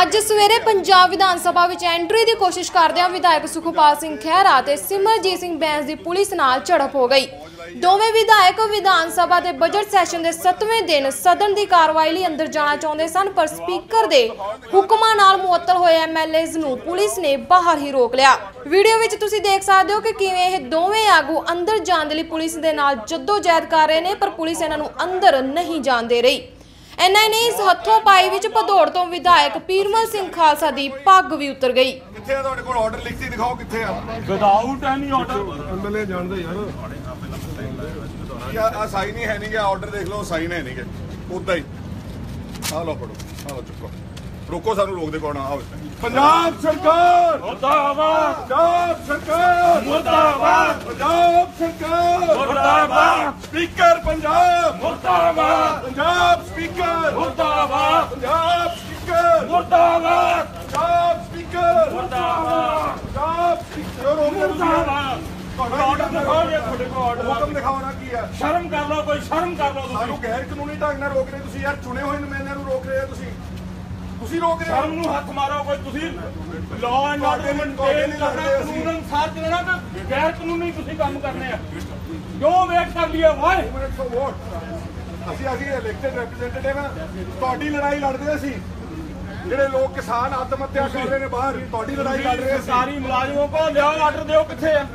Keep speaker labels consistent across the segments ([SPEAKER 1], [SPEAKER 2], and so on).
[SPEAKER 1] ਅੱਜ ਸਵੇਰੇ ਪੰਜਾਬ ਵਿਧਾਨ ਸਭਾ ਵਿੱਚ ਐਂਟਰੀ ਦੀ ਕੋਸ਼ਿਸ਼ ਕਰਦਿਆਂ ਵਿਧਾਇਕ ਸੁਖਪਾਲ ਸਿੰਘ ਖਹਿਰਾ ਤੇ ਸਿਮਰਜੀਤ ਸਿੰਘ ਬੈਂਸ ਦੀ ਪੁਲਿਸ ਨਾਲ ਝੜਪ ਹੋ ਗਈ। ਦੋਵੇਂ ਵਿਧਾਇਕ ਵਿਧਾਨ ਸਭਾ ਦੇ ਬਜਟ ਸੈਸ਼ਨ ਦੇ 7ਵੇਂ ਦਿਨ ਸਦਨ ਦੀ ਕਾਰਵਾਈ ਲਈ ਅੰਦਰ ਜਾਣਾ ਚਾਹੁੰਦੇ ਸਨ, ਪਰ ਸਪੀਕਰ ਦੇ ਹੁਕਮਾਂ ਨਾਲ ਮੁਅੱਤਲ ਹੋਏ ਐਮਐਲਏਜ਼ ਨੂੰ ਪੁਲਿਸ ਨੇ ਬਾਹਰ ਹੀ ਰੋਕ ਲਿਆ। ਵੀਡੀਓ ਵਿੱਚ ਤੁਸੀਂ ਦੇਖ ਸਕਦੇ ਹੋ ਕਿ ਕਿਵੇਂ ਇਹ ਦੋਵੇਂ ਆਗੂ ਅੰਦਰ ਜਾਣ ਦੇ ਲਈ ਪੁਲਿਸ ਦੇ ਨਾਲ ਜਹਿਦ ਕਰ ਰਹੇ ਨੇ, ਪਰ ਪੁਲਿਸ ਇਹਨਾਂ ਨੂੰ ਅੰਦਰ ਨਹੀਂ ਜਾਣ ਦੇ ਰਹੀ। ਇੰਨਾ ਹੀ ਨਹੀਂ ਇਸ ਹੱਥੋਂ ਪਾਈ ਵਿੱਚ ਭਦੌੜ ਤੋਂ ਵਿਧਾਇਕ ਪੀਰਮਲ ਸਿੰਘ ਖਾਲਸਾ ਦੀ ਪੱਗ ਵੀ ਉਤਰ ਗਈ।
[SPEAKER 2] ਕਿੱਥੇ ਆ ਤੁਹਾਡੇ ਕੋਲ ਆਰਡਰ ਲਿਖਤੀ ਦਿਖਾਓ ਕਿੱਥੇ ਆ?
[SPEAKER 3] ਵਿਦਆਊਟ ਐਨੀ ਆਰਡਰ
[SPEAKER 2] ਐਮਐਲਏ ਜਾਣਦੇ ਯਾਰ ਆ ਸਾਈਨ ਹੀ ਹੈ ਨਹੀਂ ਗਿਆ ਆਰਡਰ ਦੇਖ ਲਓ ਸਾਈਨ ਹੈ ਨਹੀਂ ਗੇ। ਉਦਾਂ ਹੀ। ਆ ਲਓ ਫੜੋ ਆ ਲਓ ਚੁੱਕੋ। ਰੋਕੋ ਸਾਨੂੰ ਰੋਕਦੇ ਕੌਣ ਆ? ਆਓ ਪੰਜਾਬ ਸਰਕਾਰ!
[SPEAKER 3] ਮੁਰਦਾਬਾਦ!
[SPEAKER 2] ਪੰਜਾਬ ਸਰਕਾਰ!
[SPEAKER 3] ਮੁਰਦਾਬਾਦ!
[SPEAKER 2] ਪੰਜਾਬ ਸਰਕਾਰ!
[SPEAKER 3] ਮੁਰਦਾਬਾਦ!
[SPEAKER 2] ਸਪੀਕਰ ਪੰਜਾਬ!
[SPEAKER 3] ਮੁਰਦਾਬਾਦ!
[SPEAKER 2] ਪੰਜਾਬ ਸਪੀਕਰ!
[SPEAKER 3] ਮੁਰਦਾਬਾਦ!
[SPEAKER 2] ਪੰਜਾਬ ਸਪੀਕਰ!
[SPEAKER 3] ਮੁਰਦਾਬਾਦ!
[SPEAKER 2] ਪੰਜਾਬ ਸਪੀਕਰ!
[SPEAKER 3] ਮੁਰਦਾਬਾਦ!
[SPEAKER 2] ਪੰਜਾਬ ਸਪੀਕਰ!
[SPEAKER 3] ਮੁਰਦਾਬਾਦ! ਆਰਡਰ ਦਿਖਾਓ ਤੁਹਾਡੇ ਕੋਲ ਆਰਡਰ
[SPEAKER 2] ਹੁਕਮ ਦਿਖਾਓ ਨਾ ਕੀ ਆ
[SPEAKER 3] ਸ਼ਰਮ ਕਰ ਲਓ ਕੋਈ ਸ਼ਰਮ ਕਰ ਲਓ ਤੁਸੀਂ।
[SPEAKER 2] ਸਾਨੂੰ ਗੈਰ ਕਾਨੂੰਨੀ ਢੰਗ ਨਾਲ ਰੋਕ ਰਹੇ ਤੁਸੀਂ। ਯਾਰ ਚੁਣੇ ਹੋਏ ਨੁਮਾਇੰਦਿਆਂ ਨੂੰ ਰੋਕ ਰਹੇ ਹੋ ਤੁਸੀਂ। ਤੁਸੀਂ ਰੋਕ ਰਹੇ
[SPEAKER 3] ਸ਼ਰਮ ਨੂੰ ਹੱਥ ਮਾਰੋ ਕੋਈ ਤੁਸੀਂ। ਲਾਅ ਐਂਡ ਆਰਡਰ ਮੇਨਟੇਨ ਕਰਨਾ ਕਾਨੂੰਨ ਅਨੁਸਾਰ ਚੱਲਣਾ ਤੇ ਗੈਰ ਕਾਨੂੰਨੀ ਤੁਸੀਂ ਕੰਮ ਕਰਨੇ ਆ। ਕਿਉਂ ਵੇਟ ਕਰ ਲਈਏ ਵਾਏ
[SPEAKER 2] ਅਸੀਂ ਅਸੀਂ ਇਲੈਕਟਡ ਰਿਪਰੈਜ਼ੈਂਟੇਟਿਵ ਆ। ਤੁਹਾਡੀ ਲੜਾਈ ਲੜਦੇ ਅਸੀਂ। ਜਿਹੜੇ ਲੋਕ ਕਿਸਾਨ ਆਤਮ ਹੱਤਿਆ ਕਰ ਰਹੇ ਨੇ ਬਾਹਰ ਤੁਹਾਡੀ ਲੜਾਈ ਲੜ ਰਹੇ
[SPEAKER 3] ਸਰਕਾਰੀ ਮੁਲਾਜ਼ਮੋਂ ਕੋ ਲਿਆਓ ਆਰਡਰ ਦਿਓ ਕਿੱਥੇ ਆ?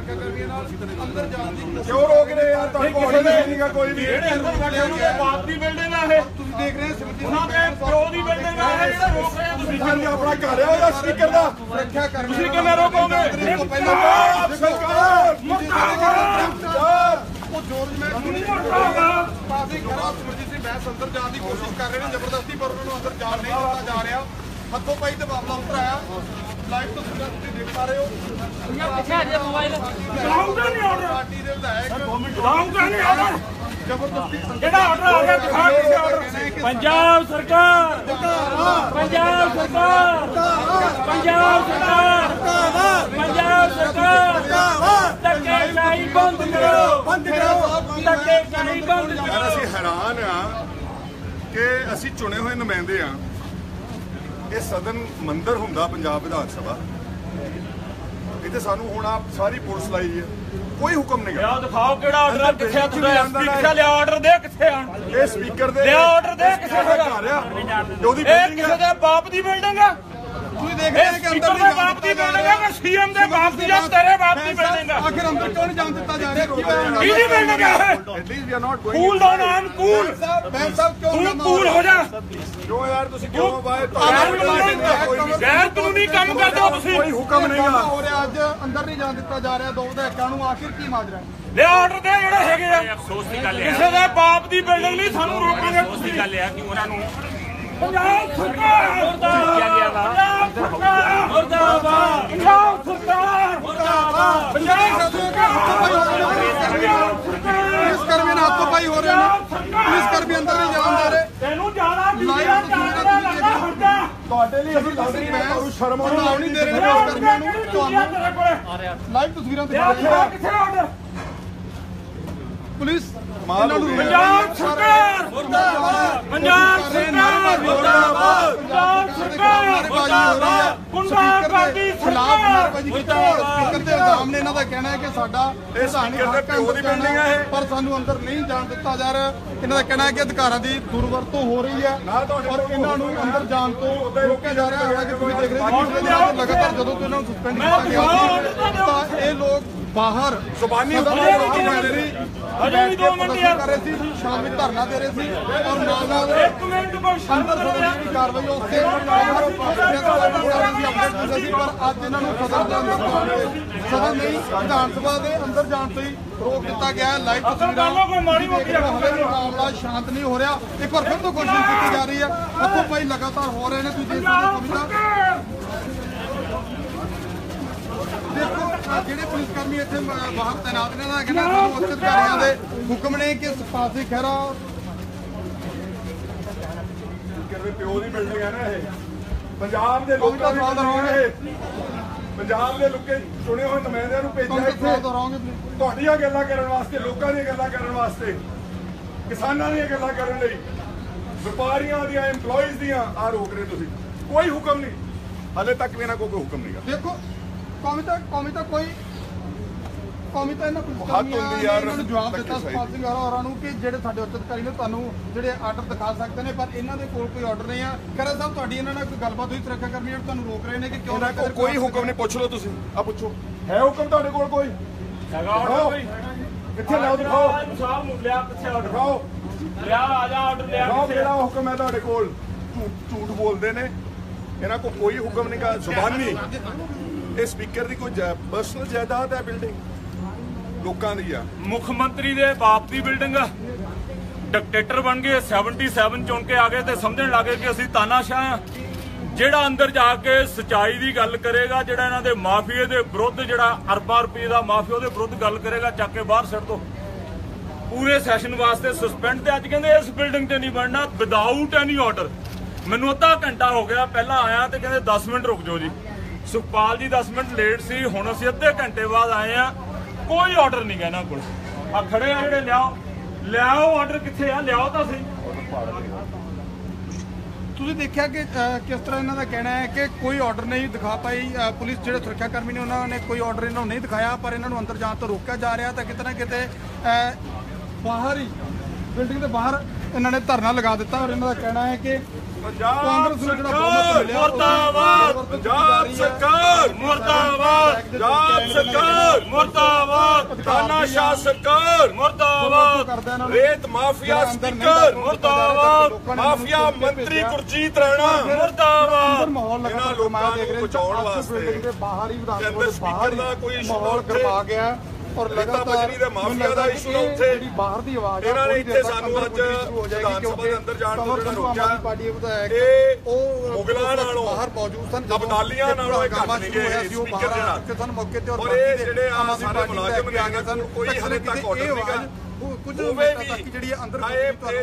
[SPEAKER 2] ਕਿਉਂ ਰੋਕ ਰਹੇ ਯਾਰ? ਤੁਹਾਡੇ ਕੋਲ
[SPEAKER 3] ਦੇ-
[SPEAKER 2] ਨਹੀਂਗਾ ਕੋਈ ਵੀ।
[SPEAKER 3] ਜਿਹੜੇ ਅੰਦਰ ਬੈਠੇ ਉਹਨਾਂ ਦੇ ਬਾਪ ਦੀ ਬਿਲਡਿੰਗ ਆ ਇਹ।
[SPEAKER 2] ਤੁਸੀਂ ਦੇਖ ਰਹੇ ਹੋ
[SPEAKER 3] ਉਹਨਾਂ ਦੇ ਪਿਓ ਦੀ ਬਿਲਡਿੰਗ ਆ ਇਹ ਜਿਹੜਾ ਰੋਕ ਰਹੇ ਤੁਸੀਂ।
[SPEAKER 2] ਸਿੱਖਾਂ ਆਪਣਾ ਘਰ ਆ ਉਹਦਾ ਸਪੀਕਰ ਦਾ?
[SPEAKER 4] ਸੁਰੱਖਿਆ ਕਰਮੀ
[SPEAKER 3] ਤੁਸੀਂ ਕਿਵੇਂ ਰੋਕੋਗੇ?
[SPEAKER 2] ਪੰਜਾਬ ਸਰਕਾਰ! ਪੰਜਾਬ
[SPEAKER 4] ਉਹ ਜੋਰਜ ਮੈਂ
[SPEAKER 3] ਮੁਰਦਾਬਾਦ!
[SPEAKER 4] ਪਾਸੇ ਖੜਾ ਸਿਮਰਜੀਤ ਸਿੰਘ ਬੈਂਸ ਅੰਦਰ ਜਾਣ ਦੀ ਕੋਸ਼ਿਸ਼ ਕਰ ਰਹੇ ਨੇ ਜ਼ਬਰਦਸਤੀ ਪਰ ਉਹਨਾਂ ਨੂੰ ਅੰਦਰ ਜਾਣ ਨਹੀਂ ਦਿੱਤਾ ਜਾ ਰਿਹਾ। ਹੱਥੋਂ ਪਾਈ ਤੇ ਮਾਮਲਾ ਉੱਤਰ ਆਇਆ ਲਾਈਵ ਤਸਵੀਰਾਂ ਤੁਸੀਂ ਦੇਖ ਪਾ ਰਹੇ ਹੋ।
[SPEAKER 3] ਲਾਉਂਗਾ ਨਹੀਂ ਆਰਡਰ
[SPEAKER 4] ਪਾਰਟੀ ਦੇ ਵਿਧਾਇਕ
[SPEAKER 3] ਲਾਉਂਗਾ ਨਹੀਂ ਆਰਡਰ
[SPEAKER 4] ਜ਼ਬਰਦਸਤੀ
[SPEAKER 3] ਕਿਹੜਾ ਆਰਡਰ ਆ ਗਿਆ? ਦਿਖਾ ਕਿਸੇ ਆਰਡਰ ਪੰਜਾਬ ਸਰਕਾਰ ਪੰਜਾਬ ਸਰਕਾਰ। ਪੰਜਾਬ ਸਰਕਾਰ। ਪੰਜਾਬ ਸਰਕਾਰ। ਧੱਕੇ ਨਹੀਂ ਬੰਦ ਕਰੋ। ਬੰਦ ਕਰੋ। ਧੱਕੇ ਨਹੀਂ ਬੰਦ ਕਰੋ
[SPEAKER 2] ਅਸੀਂ ਹੈਰਾਨ ਆ ਕਿ ਅਸੀਂ ਚੁਣੇ ਹੋਏ ਨੁਮਾਇੰਦੇ ਆ। ਇਹ ਸਦਨ ਮੰਦਰ ਹੁੰਦਾ ਪੰਜਾਬ ਵਿਧਾਨ ਸਭਾ। ਇੱਥੇ ਸਾਨੂੰ ਹੁਣ ਆ ਸਾਰੀ ਪੁਲਿਸ ਲਾਈ ਹੈ। ਕੋਈ ਹੁਕਮ ਨਹੀਂ ਗਾ
[SPEAKER 3] ਲਿਆਓ ਦਿਖਾਓ ਕਿਹੜਾ ਆਰਡਰ ਕਿੱਥੇ ਆ ਤੁਹਾਡਾ ਐਸਪੀ ਕਿੱਥੇ ਲਿਆ ਆਰਡਰ ਦੇ ਕਿੱਥੇ ਆਣ
[SPEAKER 2] ਇਹ ਸਪੀਕਰ ਦੇ
[SPEAKER 3] ਲਿਆ ਆਰਡਰ ਦੇ ਕਿਸੇ
[SPEAKER 2] ਦਾ ਘਰ ਆ। ਤੇ ਉਹਦੀ
[SPEAKER 3] ਇਹ
[SPEAKER 2] ਬਿਲਡਿੰਗ
[SPEAKER 3] ਕਿਸੇ
[SPEAKER 2] ਆ।
[SPEAKER 3] ਦੇ ਬਾਪ ਦੀ ਬਿਲਡਿੰਗ ਆ?
[SPEAKER 4] ਤੁਸੀਂ ਦੇਖ ਰਹੇ ਹੋ ਕਿ ਅੰਦਰ
[SPEAKER 3] ਦੇ ਬਾਪ ਦੀ ਬਿਲਡਿੰਗ ਆ ਕਿ ਸੀਐਮ ਦੇ ਬਾਪ ਦੀ ਜਾਂ ਤੇਰੇ ਬਾਪ ਦੀ ਬਿਲਡਿੰਗ ਆ?
[SPEAKER 4] ਆਖਿਰ ਅੰਦਰ ਕਿਉਂ ਨਹੀਂ ਜਾਣ ਦਿੱਤਾ ਜਾ ਰਿਹਾ? ਕੀ
[SPEAKER 3] ਬਿਲਡਿੰਗ ਆ ਇਹ?
[SPEAKER 2] At least we are not going
[SPEAKER 3] cool ਦਾ ਨਾਮ ਕੂਲ
[SPEAKER 4] ਬੈਂਸ ਸਾਹਿਬ ਕਿਉਂ ਨਾ
[SPEAKER 3] ਜਾ।
[SPEAKER 2] ਜੋ ਯਾਰ ਤੁਸੀਂ ਕਿਉਂ ਬਾਹਰ
[SPEAKER 3] ਗੈਰ ਕਾਨੂੰਨੀ ਕੰਮ ਕਰਦੇ ਹੋ ਤੁਸੀਂ।
[SPEAKER 2] ਕੋਈ ਹੁਕਮ ਨਹੀਂ ਗਾ
[SPEAKER 4] ਹੋ ਰਿਹਾ ਅੱਜ? ਅੰਦਰ ਨਹੀਂ ਜਾਣ ਦਿੱਤਾ ਜਾ ਰਿਹਾ ਦੋ ਵਿਧਾਇਕਾਂ ਨੂੰ ਆਖਿਰ ਕੀ ਮਾਜਰਾ ਹੈ
[SPEAKER 3] ਲਿਆ ਆਰਡਰ ਦੇ ਜਿਹੜੇ ਹੈਗੇ ਆ। ਅਫਸੋਸ ਦੀ ਗੱਲ ਕਿਸੇ ਦੇ ਬਾਪ ਦੀ ਬਿਲਡਿੰਗ ਨਹੀਂ ਸਾਨੂੰ ਰੋਕਾਂਗੇ ਤੁਸੀਂ। ਗੱਲ ਆ ਕਿ ਉਹਨਾਂ ਨੂੰ ਪੰਜਾਬ ਸਰਕਾਰ। ਮੁਰਦਾਬਾਦ ਪੰਜਾਬ ਸਰਕਾਰ। ਮੁਰਦਾਬਾਦ। ਪੰਜਾਬ ਸਰਕਾਰ। ਮੁਰਦਾਬਾਦ। ਪੰਜਾਬ
[SPEAKER 4] ਪੁਲਿਸ ਕਰਮੀ ਨਾਲ ਹੱਥੋਂ ਪਾਈ ਹੋ ਰਹੇ ਨੇ ਪੁਲਿਸ ਕਰਮੀ ਅੰਦਰ ਨਹੀਂ ਜਾਣ ਦੇ ਰਹੇ
[SPEAKER 3] ਤੈਨੂੰ ਜ਼ਿਆਦਾ ਵੀਡੀਓ
[SPEAKER 4] ਲਾਈਵ ਤਸਵੀਰਾਂ
[SPEAKER 3] ਚਾਹੀਦਾ
[SPEAKER 4] ਤੁਸੀਂ
[SPEAKER 3] ਲੱਗਦਾ ਹੁੰਦਾ
[SPEAKER 2] ਤੁਹਾਡੇ ਲਈ ਅਸੀਂ ਲੱਗ ਰਹੀ ਮੈਂ ਤੁਹਾਨੂੰ ਸ਼ਰਮ ਆਉਣੀ
[SPEAKER 4] ਦੇ ਰਹੇ ਨੇ। ਪੁਲਿਸ ਕਰਮੀਆਂ ਨੂੰ ਤੁਹਾਨੂੰ ਲਾਈਵ ਤਸਵੀਰਾਂ
[SPEAKER 3] ਕਿੱਥੇ ਆਰਡਰ
[SPEAKER 4] ਪੁਲਿਸ
[SPEAKER 3] ਪੰਜਾਬ ਸਰਕਾਰ! ਮੁਰਦਾਬਾਦ। ਪੰਜਾਬ ਸਰਕਾਰ! ਮੁਰਦਾਬਾਦ। ਪੰਜਾਬ ਸਰਕਾਰ ਮੁਰਦਾਬਾਦ ਗੁੰਡਾਗਰਦੀ
[SPEAKER 4] ਖਿਲਾਫ
[SPEAKER 3] ਸਰਕਾਰ।
[SPEAKER 4] ਨਾਰੇਬਾਜ਼ੀ ਕੀਤੀ ਸਪੀਕਰ ਦੇ ਇਲਜ਼ਾਮ ਨੇ ਇਹਨਾਂ ਦਾ ਕਹਿਣਾ ਹੈ ਕਿ ਸਾਡਾ
[SPEAKER 2] ਇਹ ਸਪੀਕਰ ਦੇ ਪਿਓ ਦੀ ਬਿਲਡਿੰਗ ਹੈ।
[SPEAKER 4] ਪਰ ਸਾਨੂੰ ਅੰਦਰ ਨਹੀਂ ਜਾਣ ਦਿੱਤਾ ਜਾ ਰਿਹਾ। ਇਹਨਾਂ ਦਾ ਕਹਿਣਾ ਹੈ ਕਿ ਅਧਿਕਾਰਾਂ ਦੀ ਦੁਰਵਰਤੋਂ ਹੋ ਰਹੀ ਹੈ ਔਰ ਇਹਨਾਂ ਨੂੰ ਅੰਦਰ ਜਾਣ ਤੋਂ ਰੋਕਿਆ ਜਾ ਰਿਹਾ। ਹੈ ਕਿ ਤੁਸੀਂ ਦੇਖ ਰਹੇ ਹੋ ਲਗਾਤਾਰ ਜਦੋਂ ਤੋਂ ਇਹਨਾਂ ਨੂੰ ਸਸਪੈਂਡ ਕੀਤਾ ਗਿਆ ਤਾਂ ਇਹ ਲੋਕ ਬਾਹਰ
[SPEAKER 2] ਨਹੀਂ
[SPEAKER 4] ਵਿੱਚ
[SPEAKER 2] ਦੇ ਰਹੇ।
[SPEAKER 3] ਅਜੇ ਵੀ ਦੋ ਮਿੰਟ
[SPEAKER 4] ਪ੍ਰਦਰਸ਼ਨ
[SPEAKER 3] ਯਾਰ।
[SPEAKER 4] ਕਰ ਰਹੇ ਸੀ ਸ਼ਾਮੀ ਧਰਨਾ ਦੇ ਰਹੇ ਸੀ ਔਰ ਨਾਲ ਨਾਲ
[SPEAKER 3] ਇੱਕ ਮਿੰਟ ਕੋਈ ਸ਼ਰਮ
[SPEAKER 4] ਅੰਦਰ
[SPEAKER 3] ਯਾਰ
[SPEAKER 4] ਦੀ ਕਾਰਵਾਈ ਉੱਤੇ ਅਪਡੇਟ ਸੀ ਪਰ ਅੱਜ ਇਹਨਾਂ ਨੂੰ ਸਦਨ ਦੇ ਅੰਦਰ ਜਾਣ ਤੇ ਸਦਨ ਨਹੀਂ ਵਿਧਾਨ ਸਭਾ ਦੇ ਅੰਦਰ ਜਾਣ ਤੋਂ ਹੀ ਰੋਕ ਦਿੱਤਾ ਗਿਆ ਲਾਈਵ
[SPEAKER 3] ਉਹ ਕੋਈ ਮਾੜੀ ਮੋਟੀ
[SPEAKER 4] ਤਸਵੀਰਾਂ ਮਾਮਲਾ ਸ਼ਾਂਤ ਨਹੀਂ ਹੋ ਰਿਹਾ। ਇੱਕ ਵਾਰ ਫਿਰ ਤੋਂ ਕੋਸ਼ਿਸ਼ ਕੀਤੀ ਜਾ ਰਹੀ ਹੈ। ਹੱਥੋਂ ਪਾਈ ਲਗਾਤਾਰ ਹੋ ਰਹੇ ਨੇ ਤੁਸੀਂ ਦੇਖ ਸਕਦੇ ਹੋ ਕਵਿਤਾ ਦੇਖੋ ਆਹ ਜਿਹੜੇ ਪੁਲਿਸ ਕਰਮੀ ਇੱਥੇ ਬਾਹਰ ਤਾਇਨਾਤ ਨੇ ਨਾ ਕਹਿੰਦਾ ਸਾਨੂੰ ਉੱਚ ਅਧਿਕਾਰੀਆਂ ਦੇ ਹੁਕਮ ਨੇ ਕਿ ਸਪਾਸੀ ਖਹਿਰਾ
[SPEAKER 2] ਸਪੀਕਰ ਦੇ ਪਿਓ ਦੀ ਬਿਲਡਿੰਗ ਹੈ ਨਾ ਇਹ। ਪੰਜਾਬ ਦੇ ਲੋਕਾਂ ਦੀ
[SPEAKER 4] ਸਵਾਲ
[SPEAKER 2] ਬਿਲਡਿੰਗ ਹੈ ਇਹ। ਪੰਜਾਬ ਦੇ ਲੋਕੇ ਚੁਣੇ ਹੋਏ ਨੁਮਾਇੰਦਿਆਂ ਨੂੰ ਭੇਜਿਆ
[SPEAKER 4] ਤੁਹਾਨੂੰ ਸਵਾਲ
[SPEAKER 2] ਇੱਥੇ।
[SPEAKER 4] ਦੁਹਰਾਉਂਗੇ ਪਲੀਜ਼
[SPEAKER 2] ਤੁਹਾਡੀਆਂ ਗੱਲਾਂ ਕਰਨ ਵਾਸਤੇ ਲੋਕਾਂ ਦੀਆਂ ਗੱਲਾਂ ਕਰਨ ਵਾਸਤੇ ਕਿਸਾਨਾਂ ਦੀਆਂ ਗੱਲਾਂ ਕਰਨ ਲਈ ਵਪਾਰੀਆਂ ਦੀਆਂ EMPLOYEES ਦੀਆਂ ਆ ਰੋਕ ਰਹੇ ਤੁਸੀਂ। ਕੋਈ ਹੁਕਮ ਨਹੀਂ। ਹਲੇ ਤੱਕ ਵੀ ਕੋਲ ਕੋਈ ਹੁਕਮ
[SPEAKER 4] ਦੇਖੋ ਕੌਮੀ ਤਾਂ ਕੌਮੀ ਤਾਂ ਕੋਈ ਕੌਮੀ ਤਾਂ ਇਹਨਾਂ ਪੁਲਿਸ
[SPEAKER 2] ਹੱਦ ਹੁੰਦੀ ਯਾਰ,
[SPEAKER 4] ਇਹਨਾਂ ਨੂੰ ਜਵਾਬ ਦਿੱਤਾ। ਸਪਾਲ ਸਿੰਘ ਹੋਰਾਂ ਨੂੰ ਕਿ ਜਿਹੜੇ ਸਾਡੇ ਉੱਚ ਅਧਿਕਾਰੀ ਨੇ ਤੁਹਾਨੂੰ ਜਿਹੜੇ ਆਰਡਰ ਦਿਖਾ ਸਕਦੇ ਨੇ ਪਰ ਇਹਨਾਂ ਦੇ ਕੋਲ ਕੋਈ ਆਰਡਰ ਨਹੀਂ ਆ। ਖਰਾ ਸਾਹਿਬ ਤੁਹਾਡੀ ਇਹਨਾਂ ਨਾਲ ਕੋਈ ਗੱਲਬਾਤ ਹੋਈ ਸੁਰੱਖਿਆ ਕਰਮੀ ਤੁਹਾਨੂੰ ਰੋਕ ਰਹੇ ਨੇ ਕਿ ਕਿਉਂ ਨਾ
[SPEAKER 2] ਕੋਈ ਹੁਕਮ ਨਹੀਂ ਪੁੱਛ ਲਓ ਤੁਸੀਂ ਆ ਪੁੱਛੋ। ਹੈ ਹੁਕਮ ਤੁਹਾਡੇ ਕੋਲ ਕੋਈ?
[SPEAKER 3] ਹੈਗਾ ਆਰਡਰ ਕੋਈ?
[SPEAKER 2] ਕਿੱਥੇ ਲਾਓ ਦਿਖਾਓ।
[SPEAKER 3] ਸਾਹਿਬ ਨੂੰ ਲਿਆ ਕਿੱਥੇ ਆਰਡਰ
[SPEAKER 2] ਦਿਖਾਓ।
[SPEAKER 3] ਲਿਆ ਆ ਜਾ ਆਰਡਰ ਲਿਆ ਕਿੱਥੇ
[SPEAKER 2] ਕਿਹੜਾ ਹੁਕਮ ਹੈ ਤੁਹਾਡੇ ਕੋਲ? ਝੂਠ ਝੂਠ ਬੋਲਦੇ ਨੇ। ਇਹਨਾਂ ਕੋਲ ਕੋਈ ਹੁਕਮ ਨਹੀਂ ਕਾ ਜ਼ੁਬਾਨੀ। ਇਹ ਸਪੀਕਰ ਦੀ ਕੋਈ ਪਰਸਨਲ ਜਾਇਦਾਦ ਹੈ ਬਿਲਡਿੰਗ ਲੋਕਾਂ ਦੀ ਆ।
[SPEAKER 3] ਮੁੱਖ ਮੰਤਰੀ ਦੇ ਬਾਪ ਦੀ ਬਿਲਡਿੰਗ ਆ। ਡਿਕਟੇਟਰ ਬਣ ਗਏ 77 ਚੁਣ ਕੇ ਆ ਗਏ ਤੇ ਸਮਝਣ ਲੱਗੇ ਕਿ ਅਸੀਂ ਤਾਨਾਸ਼ਾਹ ਆ। ਜਿਹੜਾ ਅੰਦਰ ਜਾ ਕੇ ਸਚਾਈ ਦੀ ਗੱਲ ਕਰੇਗਾ, ਜਿਹੜਾ ਇਹਨਾਂ ਦੇ ਮਾਫੀਏ ਦੇ ਵਿਰੁੱਧ, ਜਿਹੜਾ ਅਰਬਾਂ ਰੁਪਏ ਦਾ ਮਾਫੀਆ ਉਹਦੇ ਵਿਰੁੱਧ ਗੱਲ ਕਰੇਗਾ, ਚੱਕ ਕੇ ਬਾਹਰ ਸਿੱਟ ਦੋ। ਪੂਰੇ ਸੈਸ਼ਨ ਵਾਸਤੇ ਸਸਪੈਂਡ ਤੇ ਅੱਜ ਕਹਿੰਦੇ ਇਸ ਬਿਲਡਿੰਗ ਤੇ ਨਹੀਂ ਬਣਨਾ ਵਿਦਆਊਟ ਐਨੀ ਆਰਡਰ ਮੈਨੂੰ ਅੱਧਾ ਘੰਟਾ ਹੋ ਗਿਆ, ਪਹਿਲਾਂ ਆਇਆ ਤੇ ਕਹਿੰਦੇ 10 ਮਿੰਟ ਰੁਕ ਜਾਓ ਜੀ। ਸੁਖਪਾਲ ਜੀ 10 ਮਿੰਟ ਲੇਟ ਸੀ, ਹੁਣ ਅਸੀਂ ਅੱਧੇ ਘੰਟੇ ਬਾਅਦ ਆਏ ਆ ਕੋਈ ਆਰਡਰ ਨਹੀਂ ਗਾ ਇਹਨਾਂ ਕੋਲ। ਆ ਖੜੇ ਆ ਜਿਹੜੇ, ਲਿਆਓ। ਲਿਆਓ ਆਰਡਰ ਕਿੱਥੇ ਆ? ਲਿਆਓ ਤਾਂ ਸਹੀ।
[SPEAKER 4] ਤੁਸੀਂ ਦੇਖਿਆ ਕਿ ਕਿਸ ਤਰ੍ਹਾਂ ਇਹਨਾਂ ਦਾ ਕਹਿਣਾ ਹੈ ਕਿ ਕੋਈ ਆਰਡਰ ਨਹੀਂ ਦਿਖਾ ਪਾਈ? ਪੁਲਿਸ ਜਿਹੜੇ ਸੁਰੱਖਿਆ ਕਰਮੀ ਨੇ, ਉਹਨਾਂ ਨੇ ਕੋਈ ਆਰਡਰ ਇਹਨਾਂ ਨੂੰ ਨਹੀਂ ਦਿਖਾਇਆ, ਪਰ ਇਹਨਾਂ ਨੂੰ ਅੰਦਰ ਜਾਣ ਤੋਂ ਰੋਕਿਆ ਜਾ ਰਿਹਾ ਤਾਂ ਕਿਤੇ ਨਾ ਕਿਤੇ ਬਾਹਰ ਹੀ ਬਿਲਡਿੰਗ ਦੇ ਬਾਹਰ ਇਹਨਾਂ ਨੇ ਧਰਨਾ ਲਗਾ ਦਿੱਤਾ ਔਰ ਇਹਨਾਂ ਦਾ ਕਹਿਣਾ ਹੈ ਕਿ
[SPEAKER 2] ਪੰਜਾਬ
[SPEAKER 4] ਉਹ
[SPEAKER 3] ਮੁਰਦਾਬਾਦ!
[SPEAKER 2] ਪੰਜਾਬ ਸਰਕਾਰ!
[SPEAKER 3] ਮੁਰਦਾਬਾਦ!
[SPEAKER 2] ਪੰਜਾਬ ਸਰਕਾਰ!
[SPEAKER 3] ਮੁਰਦਾਬਾਦ!
[SPEAKER 2] ਤਾਨਾਸ਼ਾਹ ਸਰਕਾਰ!
[SPEAKER 3] ਮੁਰਦਾਬਾਦ!
[SPEAKER 2] ਰੇਤ ਮਾਫੀਆ ਸਪੀਕਰ!
[SPEAKER 3] ਮੁਰਦਾਬਾਦ!
[SPEAKER 2] ਮਾਫੀਆ ਮੰਤਰੀ ਗੁਰਜੀਤ ਰਾਣਾ!
[SPEAKER 3] ਮੁਰਦਾਬਾਦ!
[SPEAKER 2] ਇਹਨਾਂ ਲੋਕਾਂ ਨੂੰ ਬਚਾਉਣ ਵਾਸਤੇ।
[SPEAKER 4] ਹੀ ਵਿਧਾਨ
[SPEAKER 2] ਦੇ ਕੋਈ
[SPEAKER 4] ਮਾਹੌਲ। ਗਰਮਾ ਗਿਆ ਔਰ ਲਗਾਤਾਰ
[SPEAKER 2] ਬਜਰੀ ਦੇ ਮਾਫੀਆ ਦਾ ਆ ਉੱਥੇ।
[SPEAKER 4] ਜਿਹੜੀ ਬਾਹਰ ਦੀ ਆਵਾਜ਼ ਆ,
[SPEAKER 2] ਇਹਨਾਂ ਨੇ ਇੱਥੇ ਸਾਨੂੰ ਅੱਜ ਵਿਧਾਨ ਸਭਾ ਦੇ ਅੰਦਰ ਜਾਣ ਤੋਂ ਜਿਹੜਾ ਰੋਕਿਆ। ਇਹ
[SPEAKER 4] ਉਹ
[SPEAKER 2] ਮੁਗਲਾਂ ਨਾਲੋਂ
[SPEAKER 4] ਬਾਹਰ ਮੌਜੂਦ ਸਨ ਜਦੋਂ
[SPEAKER 2] ਅਬਦਾਲੀਆਂ ਨਾਲੋਂ ਇਹ ਘੱਟ ਨਹੀਂ ਗਏ
[SPEAKER 4] ਸੀ ਉਹ ਬਾਹਰ ਆ। ਚੁੱਕੇ ਸਨ ਮੌਕੇ ਤੇ ਔਰ
[SPEAKER 2] ਇਹ ਜਿਹੜੇ
[SPEAKER 4] ਆਦਮੀ
[SPEAKER 2] ਸਾਰੇ ਮੁਲਾਜ਼ਮ
[SPEAKER 4] ਵੀ ਆ ਗਏ ਸਨ
[SPEAKER 2] ਕੋਈ ਹਲੇ ਤੱਕ order ਨਹੀਂ
[SPEAKER 4] ਆਵਾਜ਼,
[SPEAKER 2] ਗਾ।
[SPEAKER 4] ਉਹ ਕੁਝ
[SPEAKER 2] ਹੋਵੇ
[SPEAKER 4] ਮਿੰਟਾਂ
[SPEAKER 2] ਵੀ
[SPEAKER 4] ਤੱਕ ਜਿਹੜੀ ਅੰਦਰ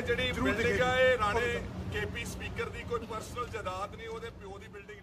[SPEAKER 2] ਜਿਹੜੀ ਬਿਲਡਿੰਗ। ਆ ਇਹ ਰਾਣੇ ਕੇਪੀ ਸਪੀਕਰ ਦੀ ਕੋਈ ਪਰਸਨਲ ਜਾਇਦਾਦ ਨਹੀਂ ਉਹਦੇ ਪਿਓ ਦੀ ਬਿਲਡਿੰਗ